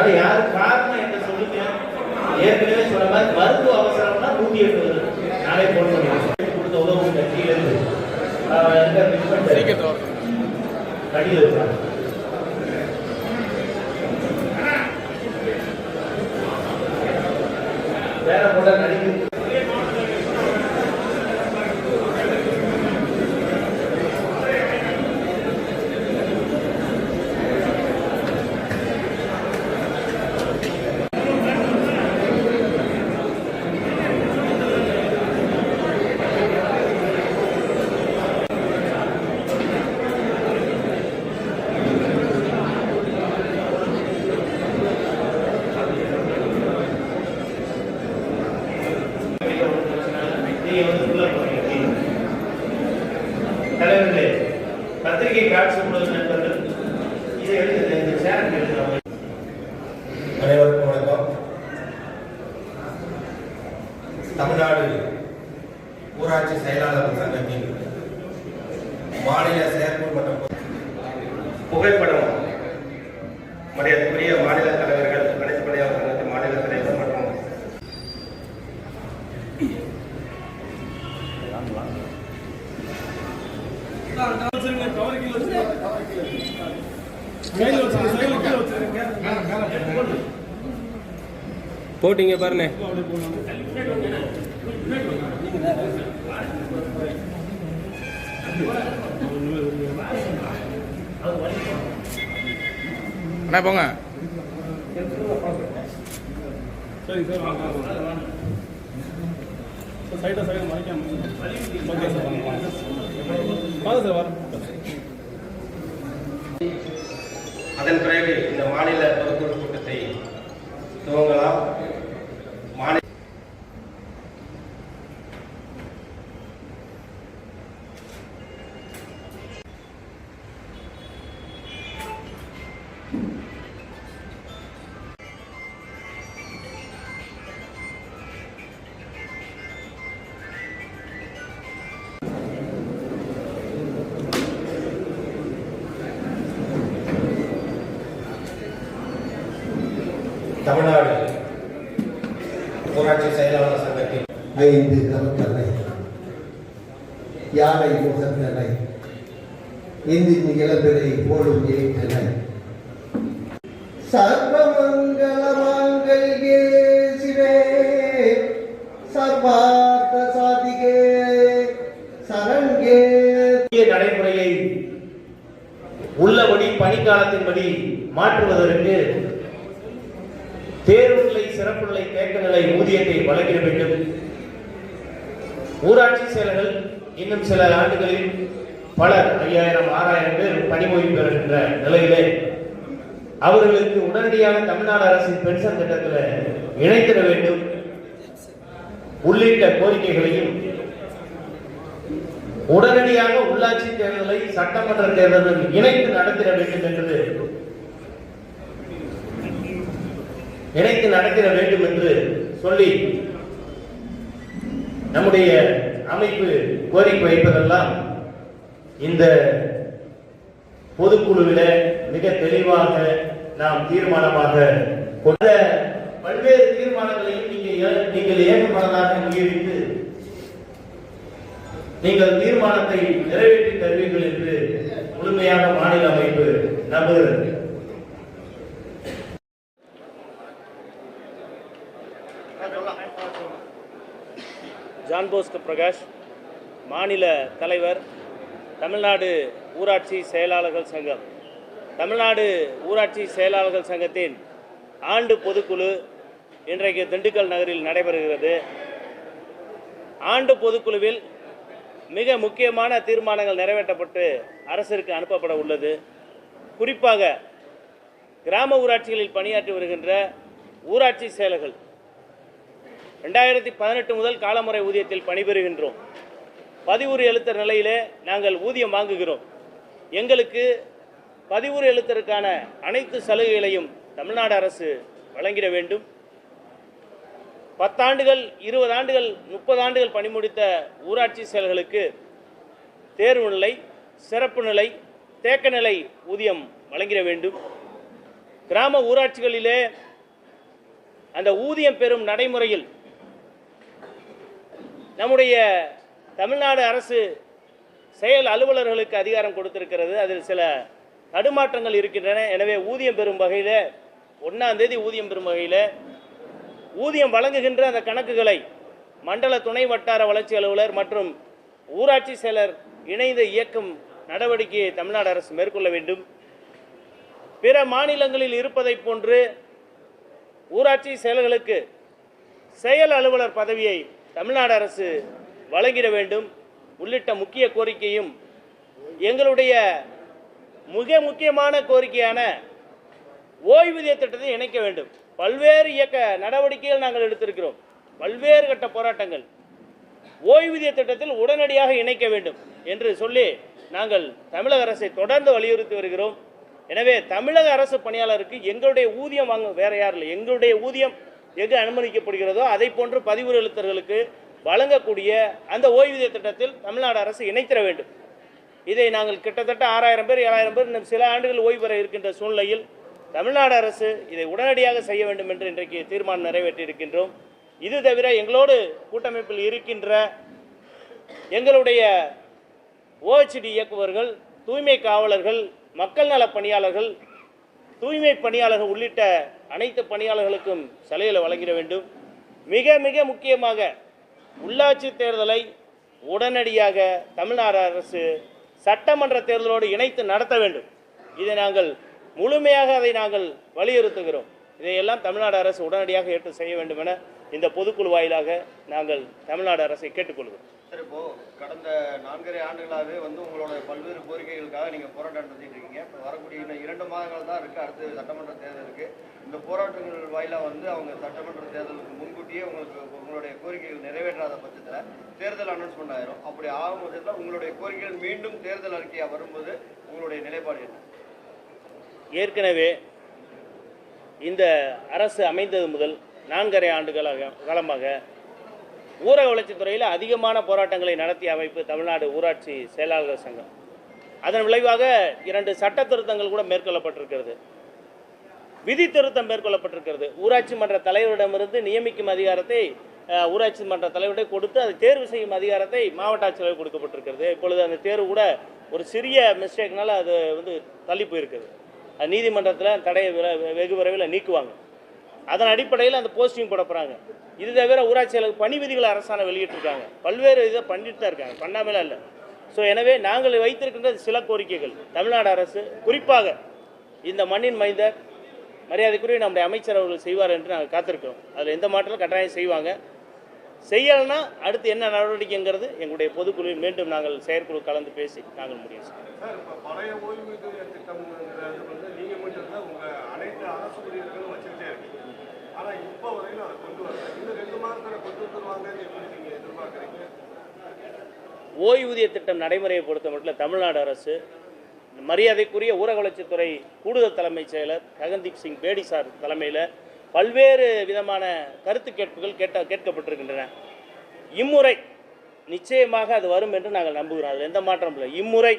அதனால யாரு காரணம் என்ன சொல்லுங்க? ஏற்கனவே சொன்ன மாதிரி மருத்துவ அவசரம்னா நூத்தி எட்டு நாளே போன் பண்ணி கொடுத்த உதவும் கட்சியிலிருந்து ஆஹ் கடிதம் இருக்காங்க வேற கூட நடிக்க நீங்க வந்து உள்ள போறீங்க தலைவர்களே பத்திரிகை காட்சி உள்ளது நண்பர்கள் இதை எழுதுங்க இந்த சேர் எழுதுங்க அனைவருக்கும் வணக்கம். தமிழ்நாடு ஊராட்சி செயலாளர் சங்கத்தின் மாநில செயற்குழு மற்றும் புகைப்படம் மரியாதைக்குரிய மாநில தலைவர்கள் அனைத்து பணியாளர் சங்கத்தின் மாநில தலைவர் மற்றும் கவர் கிலோ கவர் கிலோ போட்டிங்க பாருண்ணே. அண்ணா போங்க. சரி சார் வாங்க. சார் சைடாக சைடாக மறைக்காம ஓகே சார் வாங்க. வாங்க வாங்க. அதன் பிறகு இந்த மாநில பொதுக்குழு கூட்டத்தை துவங்கலாம். தமிழ்நாடு ஊராட்சி செயலாளர் சங்கத்தின் ஐந்து கருத்தனை யானை முகத்தனை இந்தின் இளம்பிறை போடும் ஏற்றனை. சர்வமங்கல மாங்கல்யே சிவே சர்வார்த்த சாதிகே புதிய நடைமுறையை உள்ளபடி பணிக்காலத்தின்படி மாற்றுவதற்கு தேர்வுநிலை சிறப்புநிலை தேக்கநிலை ஊதியத்தை வழங்கிட வேண்டும். ஊராட்சி செயலர்கள் இன்னும் சில ஆண்டுகளில் பலர் ஐயாயிரம் ஆறாயிரம் பேர் பணிமொழி பெறுகின்ற நிலையிலே அவர்களுக்கு உடனடியாக தமிழ்நாடு அரசின் பென்ஷன் திட்டத்தில் இணைத்திட வேண்டும். உள்ளிட்ட கோரிக்கைகளையும் உடனடியாக உள்ளாட்சி தேர்தலை சட்டமன்ற தேர்தலில் இணைத்து நடத்திட வேண்டும் என்று நினைத்து நடத்திட வேண்டும் என்று சொல்லி நம்முடைய அமைப்பு கோரிக்கை வைப்பதெல்லாம் இந்த பொதுக்குழுவில மிக தெளிவாக நாம் தீர்மானமாக கொண்ட பல்வேறு தீர்மானங்களையும் நீங்கள் நீங்கள் ஏகமனதாக அங்கீகரித்து நீங்கள் தீர்மானத்தை நிறைவேற்றி தருவீர்கள் என்று முழுமையாக மாநில அமைப்பு நம்புகிறது. ஜான்போஸ்க பிரகாஷ் மாநில தலைவர் தமிழ்நாடு ஊராட்சி செயலாளர்கள் சங்கம். தமிழ்நாடு ஊராட்சி செயலாளர்கள் சங்கத்தின் ஆண்டு பொதுக்குழு இன்றைக்கு திண்டுக்கல் நகரில் நடைபெறுகிறது. ஆண்டு பொதுக்குழுவில் மிக முக்கியமான தீர்மானங்கள் நிறைவேற்றப்பட்டு அரசிற்கு அனுப்பப்பட உள்ளது. குறிப்பாக கிராம ஊராட்சிகளில் பணியாற்றி வருகின்ற ஊராட்சி செயலர்கள் ரெண்டாயிரத்தி பதினெட்டு முதல் காலமுறை ஊதியத்தில் பணிபுரிகின்றோம். பதிவுறு எழுத்தர் நிலையிலே நாங்கள் ஊதியம் வாங்குகிறோம். எங்களுக்கு பதிவுறு எழுத்தருக்கான அனைத்து சலுகைகளையும் தமிழ்நாடு அரசு வழங்கிட வேண்டும். பத்தாண்டுகள் இருபது ஆண்டுகள் முப்பது ஆண்டுகள் பணிமுடித்த ஊராட்சி செயல்களுக்கு தேர்வு நிலை சிறப்பு நிலை தேக்க நிலை ஊதியம் வழங்கிட வேண்டும். கிராம ஊராட்சிகளிலே அந்த ஊதியம் பெறும் நடைமுறையில் நம்முடைய தமிழ்நாடு அரசு செயல் அலுவலர்களுக்கு அதிகாரம் கொடுத்திருக்கிறது. அதில் சில தடுமாற்றங்கள் இருக்கின்றன. எனவே ஊதியம் பெறும் வகையில் ஒன்றாம் தேதி ஊதியம் பெறும் வகையில் ஊதியம் வழங்குகின்ற அந்த கணக்குகளை மண்டல துணை வட்டார வளர்ச்சி அலுவலர் மற்றும் ஊராட்சி செயலர் இணைந்து இயக்கும் நடவடிக்கையை தமிழ்நாடு அரசு மேற்கொள்ள வேண்டும். பிற மாநிலங்களில் இருப்பதைப் போன்று ஊராட்சி செயலர்களுக்கு செயல் அலுவலர் பதவியை தமிழ்நாடு அரசு வழங்கிட வேண்டும். உள்ளிட்ட முக்கிய கோரிக்கையும் எங்களுடைய மிக முக்கியமான கோரிக்கையான ஓய்வூதிய திட்டத்தை இணைக்க வேண்டும். பல்வேறு இயக்க நடவடிக்கைகள் நாங்கள் எடுத்திருக்கிறோம். பல்வேறு கட்ட போராட்டங்கள் ஓய்வூதிய திட்டத்தில் உடனடியாக இணைக்க வேண்டும் என்று சொல்லி நாங்கள் தமிழக அரசை தொடர்ந்து வலியுறுத்தி வருகிறோம். எனவே தமிழக அரசு பணியாளருக்கு எங்களுடைய ஊதியம் வாங்க வேற யாரும் இல்லை. எங்களுடைய ஊதியம் எங்கு அனுமதிக்கப்படுகிறதோ அதை போன்று பதிவு எழுத்தர்களுக்கு வழங்கக்கூடிய அந்த ஓய்வூதிய திட்டத்தில் தமிழ்நாடு அரசு இணைத்திட வேண்டும். இதை நாங்கள் கிட்டத்தட்ட ஆறாயிரம் பேர் ஏழாயிரம் பேர் இன்னும் சில ஆண்டுகள் ஓய்வு பெற இருக்கின்ற சூழ்நிலையில் தமிழ்நாடு அரசு இதை உடனடியாக செய்ய வேண்டும் என்று இன்றைக்கு தீர்மானம் நிறைவேற்றியிருக்கின்றோம் இது தவிர எங்களோடு கூட்டமைப்பில் இருக்கின்ற எங்களுடைய ஓஹெச்டி இயக்குவர்கள் தூய்மை காவலர்கள் மக்கள் நல பணியாளர்கள் தூய்மை பணியாளர்கள் உள்ளிட்ட அனைத்து பணியாளர்களுக்கும் சலுகைகளை வழங்கிட வேண்டும். மிக மிக முக்கியமாக உள்ளாட்சி தேர்தலை உடனடியாக தமிழ்நாடு அரசு சட்டமன்ற தேர்தலோடு இணைத்து நடத்த வேண்டும். இதை நாங்கள் முழுமையாக அதை நாங்கள் வலியுறுத்துகிறோம். இதையெல்லாம் தமிழ்நாடு அரசு உடனடியாக ஏற்று செய்ய வேண்டும் என இந்த பொதுக்குழு வாயிலாக நாங்கள் தமிழ்நாடு அரசை கேட்டுக்கொள்கிறோம். சார் இப்போ கடந்த நான்கரை ஆண்டுகளாகவே வந்து உங்களோட பல்வேறு கோரிக்கைகளுக்காக நீங்க போராட்டம் நடத்திட்டு இருக்கீங்க. இப்போ வரக்கூடிய இன்னும் இரண்டு மாதங்கள் தான் இருக்கு. அடுத்து சட்டமன்ற தேர்தல் இருக்கு. இந்த போராட்டங்கள் வாயிலாக வந்து அவங்க சட்டமன்ற தேர்தலுக்கு முன்கூட்டியே உங்களுக்கு உங்களுடைய கோரிக்கைகள் நிறைவேற்றாத பட்சத்தில் தேர்தல் அனௌன்ஸ்மெண்ட் ஆயிரும். அப்படி ஆகும் பட்சத்தில் உங்களுடைய கோரிக்கைகள் மீண்டும் தேர்தல் அறிக்கையாக வரும்போது உங்களுடைய நிலைப்பாடு என்ன? ஏற்கனவே இந்த அரசு அமைந்தது முதல் நான்கரை ஆண்டுகளாக காலமாக ஊரக வளர்ச்சித்துறையில் அதிகமான போராட்டங்களை நடத்திய அமைப்பு தமிழ்நாடு ஊராட்சி செயலாளர் சங்கம். அதன் விளைவாக இரண்டு சட்ட திருத்தங்கள் கூட மேற்கொள்ளப்பட்டிருக்கிறது. விதி திருத்தம் மேற்கொள்ளப்பட்டிருக்கிறது. ஊராட்சி மன்ற தலைவரிடமிருந்து நியமிக்கும் அதிகாரத்தை ஊராட்சி மன்ற தலைவரிடம் கொடுத்து அதை தேர்வு செய்யும் அதிகாரத்தை மாவட்ட ஆட்சியர் கொடுக்கப்பட்டிருக்கிறது. இப்பொழுது அந்த தேர்வு கூட ஒரு சிறிய மிஸ்டேக்னால அது வந்து தள்ளி போயிருக்குது. அது நீதிமன்றத்தில் தடையை வெகு விரைவில் நீக்குவாங்க. அதன் அடிப்படையில் அந்த போஸ்டிங் போட போகிறாங்க இது தவிர ஊராட்சியாளருக்கு பணி விதிகளை அரசாணை வெளியிட்டிருக்காங்க. பல்வேறு இதை பண்ணிட்டு தான் இருக்காங்க. பண்ணாமலாம் இல்லை. ஸோ எனவே நாங்கள் வைத்திருக்கின்ற சில கோரிக்கைகள். தமிழ்நாடு அரசு குறிப்பாக இந்த மண்ணின் மைந்தர் மரியாதைக்குரிய நம்முடைய அமைச்சர் அவர்கள் செய்வார் என்று நாங்கள் காத்திருக்கிறோம். அதில் எந்த மாற்றலும் கட்டாயம் செய்வாங்க. செய்யலைன்னா அடுத்து என்ன நடவடிக்கைங்கிறது எங்களுடைய பொதுக்குழுவில் மீண்டும் நாங்கள் செயற்குழு கலந்து பேசி நாங்கள் முடிவு செய்வோம். ஆனா இப்போ வரையிலும் அதை கொண்டு வரல. இன்னும் ரெண்டு மாதத்துல கொண்டு வந்துருவாங்கன்னு எப்படி நீங்க எதிர்பார்க்குறீங்க? ஓய்வூதிய திட்டம் நடைமுறையை பொறுத்த மட்டும் தமிழ்நாடு அரசு மரியாதைக்குரிய ஊரக வளர்ச்சித்துறை கூடுதல் தலைமைச் செயலர் ககன்தீப் சிங் பேடி சார் தலைமையில் பல்வேறு விதமான கருத்து கேட்புகள் கேட்ட கேட்கப்பட்டிருக்கின்றன. இம்முறை நிச்சயமாக அது வரும் என்று நாங்கள் நம்புகிறோம். அதில் எந்த மாற்றமும் இல்லை. இம்முறை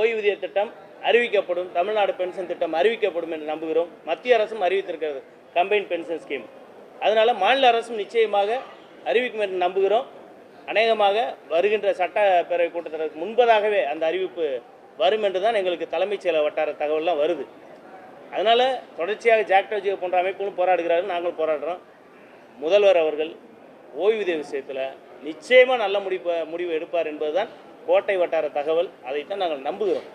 ஓய்வூதிய திட்டம் அறிவிக்கப்படும் தமிழ்நாடு பென்ஷன் திட்டம் அறிவிக்கப்படும் என்று நம்புகிறோம். மத்திய அரசும் அறிவித்திருக்கிறது. Combine pension scheme. அதனால் மாநில அரசும் நிச்சயமாக அறிவிக்கும் என்று நம்புகிறோம். அநேகமாக வருகின்ற சட்டப்பேரவை கூட்டத்திற்கு முன்பதாகவே அந்த அறிவிப்பு வரும் என்று தான் எங்களுக்கு தலைமைச் செயலர் வட்டார தகவல்லாம் வருது. அதனால் தொடர்ச்சியாக ஜாக்டோஜியோ போன்ற அமைப்புகளும் போராடுகிறார்கள். நாங்களும் போராடுறோம். முதல்வர் அவர்கள் ஓய்வூதிய விஷயத்தில் நிச்சயமாக நல்ல முடிப்ப முடிவு எடுப்பார் என்பதுதான் கோட்டை வட்டார தகவல். அதைத்தான் நாங்கள் நம்புகிறோம்.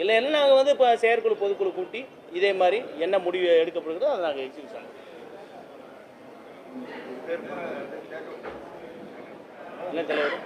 இல்லைன்னா நாங்கள் வந்து இப்போ செயற்குழு பொதுக்குழு கூட்டி இதே மாதிரி என்ன முடிவு எடுக்கப்படுகிறதோ அதை நாங்கள் பண்ணுறோம் என்ன தலைவர்?